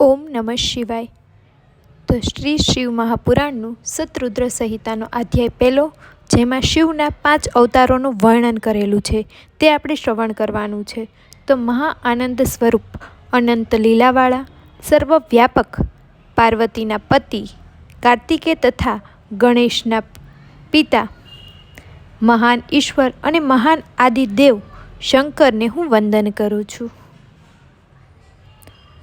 ઓમ નમઃ શિવાય. તો શ્રી શિવ મહાપુરાણનું સતરુદ્ર સંહિતાનો અધ્યાય પહેલો, જેમાં શિવના પાંચ અવતારોનું વર્ણન કરેલું છે, તે આપણે શ્રવણ કરવાનું છે. તો મહા આનંદ સ્વરૂપ, અનંત લીલાવાળા, સર્વવ્યાપક, પાર્વતીના પતિ, કાર્તિકે તથા ગણેશના પિતા, મહાન ઈશ્વર અને મહાન આદિદેવ શંકરને હું વંદન કરું છું.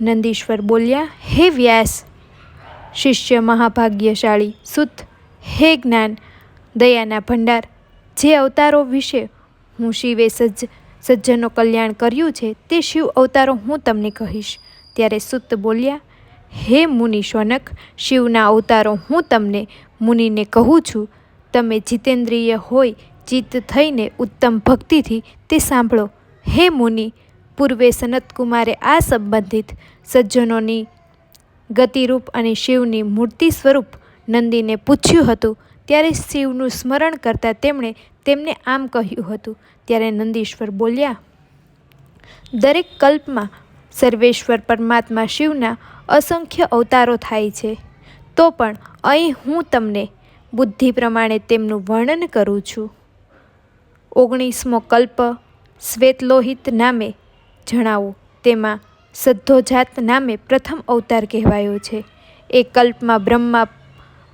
નંદીશ્વર બોલ્યા, હે વ્યાસ, શિષ્ય મહાભાગ્યશાળી, સુત, હે જ્ઞાન, દયાના ભંડાર, જે અવતારો વિશે હું શિવે સજ્જ સજ્જનો કલ્યાણ કર્યું છે, તે શિવ અવતારો હું તમને કહીશ. ત્યારે સુત બોલ્યા, હે મુનિ શોનક શિવના અવતારો હું તમને મુનિને કહું છું. તમે જીતેન્દ્રિય હોય ચિત્ત થઈને ઉત્તમ ભક્તિથી તે સાંભળો. હે મુનિ પૂર્વે સનતકુમારે આ સંબંધિત સજ્જનોની ગતિરૂપ અને શિવની મૂર્તિ સ્વરૂપ નંદીને પૂછ્યું હતું. ત્યારે શિવનું સ્મરણ કરતાં તેમણે તેમને આમ કહ્યું હતું. ત્યારે નંદીશ્વર બોલ્યા, દરેક કલ્પમાં સર્વેશ્વર પરમાત્મા શિવના અસંખ્ય અવતારો થાય છે. તો પણ અહીં હું તમને બુદ્ધિ પ્રમાણે તેમનું વર્ણન કરું છું. ઓગણીસમો કલ્પ શ્વેતલોહિત નામે જણાવો. તેમાં સદ્ધોજાત નામે પ્રથમ અવતાર કહેવાયો છે. એ કલ્પમાં બ્રહ્મા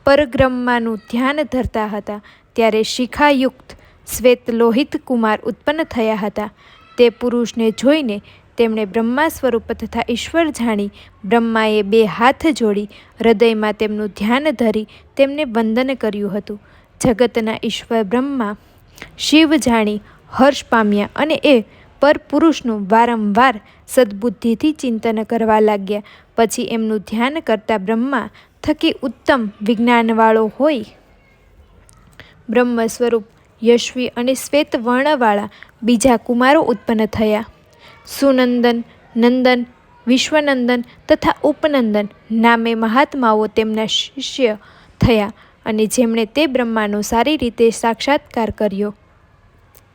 પરબ્રહ્માનું ધ્યાન ધરતા હતા. ત્યારે શિખાયુક્ત શ્વેત લોહિત કુમાર ઉત્પન્ન થયા હતા. તે પુરુષને જોઈને તેમણે બ્રહ્મા સ્વરૂપ તથા ઈશ્વર જાણી બ્રહ્માએ બે હાથ જોડી, હૃદયમાં તેમનું ધ્યાન ધરી તેમને વંદન કર્યું હતું. જગતના ઈશ્વર બ્રહ્મા શિવ જાણી, હર્ષ પામ્યા અને એ પર પુરુષનું વારંવાર સદબુદ્ધિથી ચિંતન કરવા લાગ્યા. પછી એમનું ધ્યાન કરતા બ્રહ્મા થકી ઉત્તમ વિજ્ઞાનવાળો હોય. બ્રહ્મ સ્વરૂપ યશ્વી અને શ્વેત વર્ણવાળા બીજા કુમારો ઉત્પન્ન થયા. સુનંદન, નંદન, વિશ્વનંદન તથા ઉપનંદન નામે મહાત્માઓ તેમના શિષ્ય થયા અને જેમણે તે બ્રહ્માનો સારી રીતે સાક્ષાત્કાર કર્યો.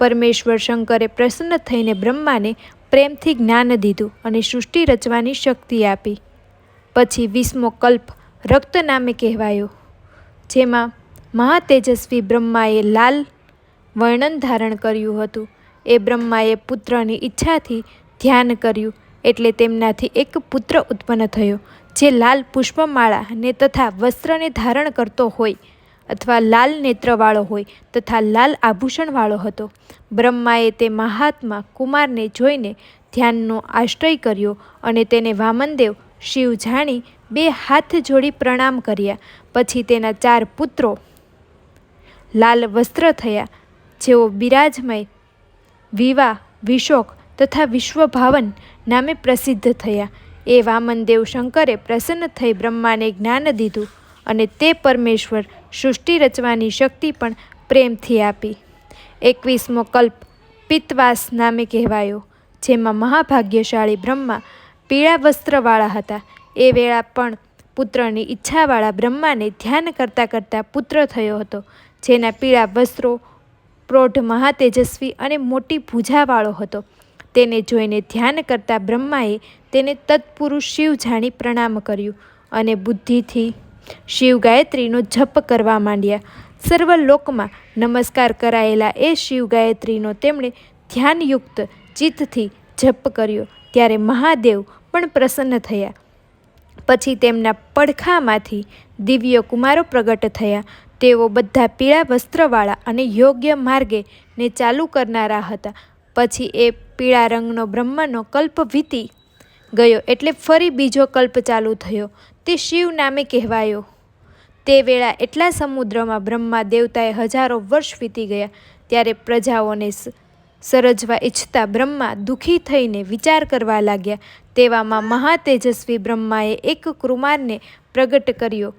પરમેશ્વર શંકરે પ્રસન્ન થઈને બ્રહ્માને પ્રેમથી જ્ઞાન દીધું અને સૃષ્ટિ રચવાની શક્તિ આપી. પછી વીસમો કલ્પ રક્ત નામે કહેવાયો, જેમાં મહાતેજસ્વી બ્રહ્માએ લાલ વર્ણન ધારણ કર્યું હતું. એ બ્રહ્માએ પુત્રની ઈચ્છાથી ધ્યાન કર્યું એટલે તેમનાથી એક પુત્ર ઉત્પન્ન થયો, જે લાલ પુષ્પમાળા ને તથા વસ્ત્રને ધારણ કરતો હોય. અથવા લાલ નેત્રવાળો હોય તથા લાલ આભૂષણવાળો હતો. બ્રહ્માએ તે મહાત્મા કુમારને જોઈને ધ્યાનનો આશ્રય કર્યો અને તેને વામનદેવ, શિવ જાણી બે હાથ જોડી પ્રણામ કર્યા. પછી તેના ચાર પુત્રો લાલ વસ્ત્ર થયા, જેઓ બિરાજમય, વિવાહ, વિશોક તથા વિશ્વભાવન નામે પ્રસિદ્ધ થયા. એ વામનદેવ શંકરે પ્રસન્ન થઈ બ્રહ્માને જ્ઞાન દીધું અને તે પરમેશ્વર સૃષ્ટિ રચવાની શક્તિ પણ પ્રેમથી આપી. એકવીસમો કલ્પ પિત્તવાસ નામે કહેવાયો, જેમાં મહાભાગ્યશાળી બ્રહ્મા પીળા વસ્ત્રવાળા હતા. એ વેળા પણ પુત્રની ઈચ્છાવાળા બ્રહ્માને ધ્યાન કરતાં કરતાં પુત્ર થયો હતો, જેના પીળા વસ્ત્રો, પ્રૌઢ મહાતેજસ્વી અને મોટી ભૂજાવાળો હતો. તેને જોઈને ધ્યાન કરતા બ્રહ્માએ તેને તત્પુરુષ શિવ જાણી પ્રણામ કર્યું અને બુદ્ધિથી શિવ ગાયત્રીનો જપ કરવા માંડ્યા. સર્વલોકમાં નમસ્કાર કરાયેલા એ શિવ ગાયત્રીનો તેમણે ધ્યાનયુક્ત ચિત્તથી જપ કર્યો. ત્યારે મહાદેવ પણ પ્રસન્ન થયા. પછી તેમના પડખામાંથી દિવ્ય કુમારો પ્રગટ થયા. તેઓ બધા પીળા વસ્ત્રવાળા અને યોગ્ય માર્ગે ને ચાલુ કરનારા હતા. પછી એ પીળા રંગનો બ્રહ્મનો કલ્પ વીતી ગયો એટલે ફરી બીજો કલ્પ ચાલુ થયો. તે શિવ નામે કહેવાયો. તે વેળા એટલા સમુદ્રમાં બ્રહ્મા દેવતાએ હજારો વર્ષ વીતી ગયા ત્યારે પ્રજાઓને સરજવા ઈચ્છતા બ્રહ્મા દુઃખી થઈને વિચાર કરવા લાગ્યા. તેવામાં મહાતેજસ્વી બ્રહ્માએ એક કુમારને પ્રગટ કર્યો.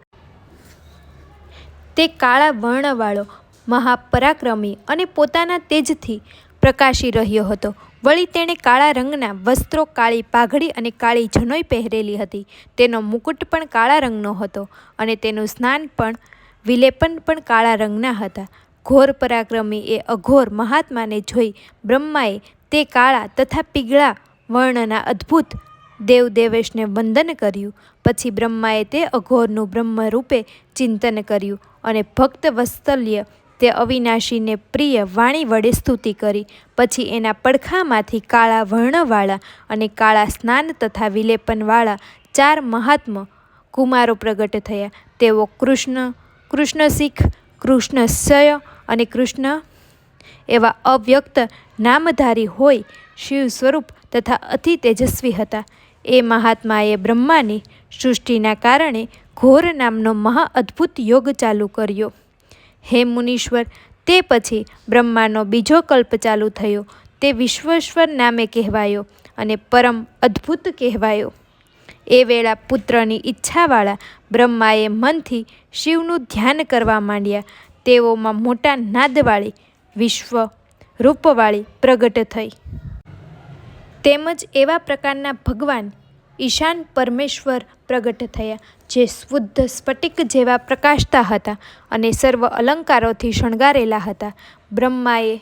તે કાળા વર્ણવાળો, મહાપરાક્રમી અને પોતાના તેજથી પ્રકાશી રહ્યો હતો. વળી તેણે કાળા રંગના વસ્ત્રો કાળી પાઘડી અને કાળી જનોઈ પહેરેલી હતી. તેનો મુકુટ પણ કાળા રંગનો હતો અને તેનું સ્નાન પણ વિલેપન પણ કાળા રંગના હતા. ઘોર પરાક્રમી એ અઘોર મહાત્માને જોઈ બ્રહ્માએ તે કાળા તથા પીગળા વર્ણના અદ્ભુત દેવ દેવેશને વંદન કર્યું. પછી બ્રહ્માએ તે અઘોરનું બ્રહ્મ રૂપે ચિંતન કર્યું અને ભક્ત વત્સલ્ય તે અવિનાશીને પ્રિય વાણી વડે સ્તુતિ કરી. પછી એના પડખામાંથી કાળા વર્ણવાળા અને કાળા સ્નાન તથા વિલેપનવાળા ચાર મહાત્મ કુમારો પ્રગટ થયા. તેઓ કૃષ્ણ કૃષ્ણ શીખ, કૃષ્ણ સય અને કૃષ્ણ એવા અવ્યક્ત નામધારી હોય શિવ સ્વરૂપ તથા અતિ તેજસ્વી હતા. એ મહાત્માએ બ્રહ્માની સૃષ્ટિના કારણે ઘોર નામનો મહા અદ્ભુત યોગ ચાલુ કર્યો. હે મુનીશ્વર, તે પછી બ્રહ્માનો બીજો કલ્પ ચાલુ થયો. તે વિશ્વેશ્વર નામે કહેવાયો અને પરમ અદ્ભુત કહેવાયો. એ વેળા પુત્રની ઈચ્છાવાળા બ્રહ્માએ મનથી શિવનું ધ્યાન કરવા માંડ્યા. તેઓમાં મોટા નાદવાળી વિશ્વ રૂપવાળી પ્રગટ થઈ. તેમજ એવા પ્રકારના ભગવાન ઈશાન પરમેશ્વર પ્રગટ થયા, જે શુદ્ધ સ્ફટિક જેવા પ્રકાશતા હતા અને સર્વ અલંકારોથી શણગારેલા હતા. બ્રહ્માએ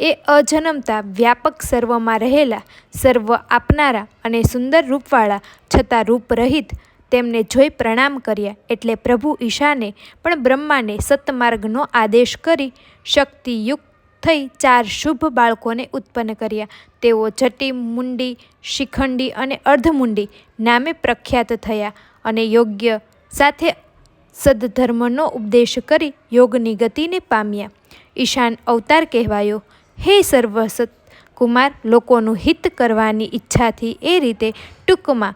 એ અજન્મતા વ્યાપક સર્વમાં રહેલા, સર્વ આપનારા અને સુંદર રૂપવાળા છતાં રૂપરહિત તેમને જોઈ પ્રણામ કર્યા એટલે પ્રભુ ઈશાને પણ બ્રહ્માને સતમાર્ગનો આદેશ કરી શક્તિયુક્ત થઈ ચાર શુભ બાળકોને ઉત્પન્ન કર્યા. તેઓ જટી મુંડી, શિખંડી અને અર્ધમુંડી નામે પ્રખ્યાત થયા અને યોગ્ય સાથે સદધર્મનો ઉપદેશ કરી યોગની ગતિને પામ્યા. ઈશાન અવતાર કહેવાયો. હે સર્વસત કુમાર, લોકોનું હિત કરવાની ઈચ્છાથી એ રીતે ટૂંકમાં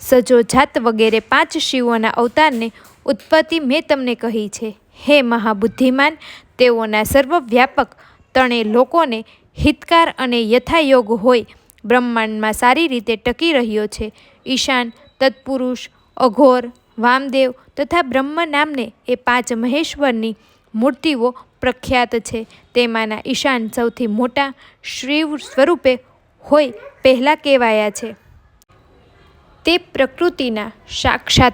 સજો જાત વગેરે પાંચ શિવોના અવતારને ઉત્પત્તિ મેં તમને કહી છે. હે મહાબુદ્ધિમાન, તેઓના સર્વવ્યાપક તણે લોકોને હિતકાર અને યથાયોગ હોય, બ્રહ્માંડમાં સારી રીતે ટકી રહ્યો છે. ઈશાન, તત્પુરુષ, અઘોર, વામદેવ તથા બ્રહ્મ નામને એ પાંચ મહેશ્વરની મૂર્તિઓ પ્રખ્યાત છે. તેમાંના ઈશાન સૌથી મોટા શિવ સ્વરૂપે હોય પહેલાં કહેવાયા છે. તે પ્રકૃતિના સાક્ષાત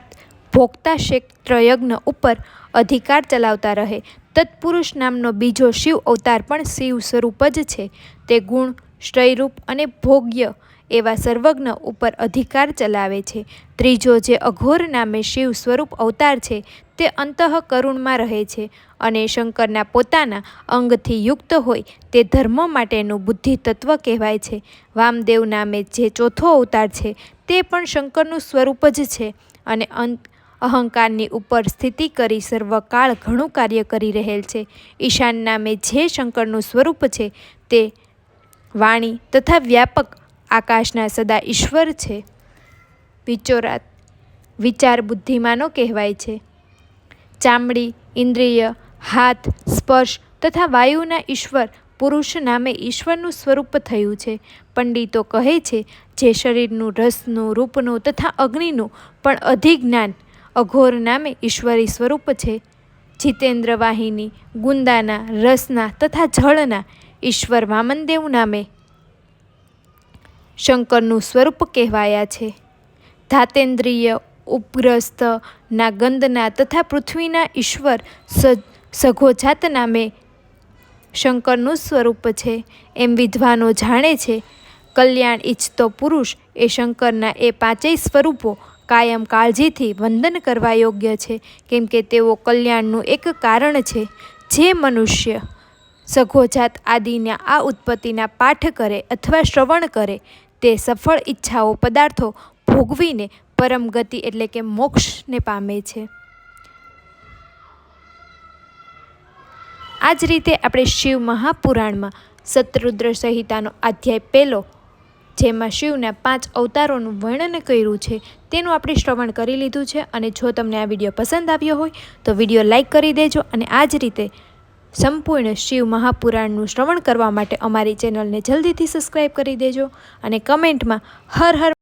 ભોગતા ક્ષેત્ર યજ્ઞ ઉપર અધિકાર ચલાવતા રહે. તત્પુરુષ નામનો બીજો શિવ અવતાર પણ શિવ સ્વરૂપ જ છે. તે ગુણ, શ્રયરૂપ અને ભોગ્ય એવા સર્વજ્ઞ ઉપર અધિકાર ચલાવે છે. ત્રીજો જે અઘોર નામે શિવ સ્વરૂપ અવતાર છે, તે અંતઃકરુણમાં રહે છે અને શંકરના પોતાના અંગથી યુક્ત હોય તે ધર્મ માટેનું બુદ્ધિ તત્વ કહેવાય છે. વામદેવ નામે જે ચોથો અવતાર છે, તે પણ શંકરનું સ્વરૂપ જ છે અને અંત અહંકારની ઉપર સ્થિતિ કરી સર્વકાળ ઘણું કાર્ય કરી રહેલ છે. ઈશાન નામે જે શંકરનું સ્વરૂપ છે તે વાણી તથા વ્યાપક આકાશના સદા ઈશ્વર છે. વિચોરાત વિચાર બુદ્ધિમાનો કહેવાય છે. ચામડી, ઇન્દ્રિય, હાથ, સ્પર્શ તથા વાયુના ઈશ્વર પુરુષ નામે ઈશ્વરનું સ્વરૂપ થયું છે. પંડિતો કહે છે, જે શરીરનું રસનું, રૂપનું તથા અગ્નિનું પણ અધિજ્ઞાન અઘોર નામે ઈશ્વરી સ્વરૂપ છે. જીતેન્દ્ર વાહિની ગુંદાના, રસના તથા જળના ઈશ્વર વામનદેવ નામે શંકરનું સ્વરૂપ કહેવાયા છે. ધાતેન્દ્રિય ઉપગ્રસ્ત ના ગંધના તથા પૃથ્વીના ઈશ્વર સઘોજાત નામે શંકરનું સ્વરૂપ છે. એમ વિદ્વાનો જાણે છે, કલ્યાણ ઈચ્છતો પુરુષ એ શંકરના એ પાંચેય સ્વરૂપો કાયમ કાળજીથી વંદન કરવા યોગ્ય છે, કેમ કે તેઓ કલ્યાણનું એક કારણ છે. જે મનુષ્ય સઘોજાત આદિના આ ઉત્પત્તિના પાઠ કરે અથવા શ્રવણ કરે, તે સફળ ઈચ્છાઓ પદાર્થો ભોગવીને પરમ ગતિ એટલે કે મોક્ષને પામે છે. આ જ રીતે આપણે શિવ મહાપુરાણમાં શત્રુદ્ર સંહિતાનો અધ્યાય પહેલો જેમાં શિવના પાંચ અવતારોનું વર્ણન કર્યું છે, તેનું આપણે શ્રવણ કરી લીધું છે અને જો તમને આ વીડિયો પસંદ આવ્યો હોય, તો વીડિયો લાઇક કરી દેજો અને આ જ રીતે સંપૂર્ણ શિવ મહાપુરાણનું શ્રવણ કરવા માટે અમારી ચેનલને જલ્દીથી સબસ્ક્રાઈબ કરી દેજો અને કમેન્ટમાં હર હર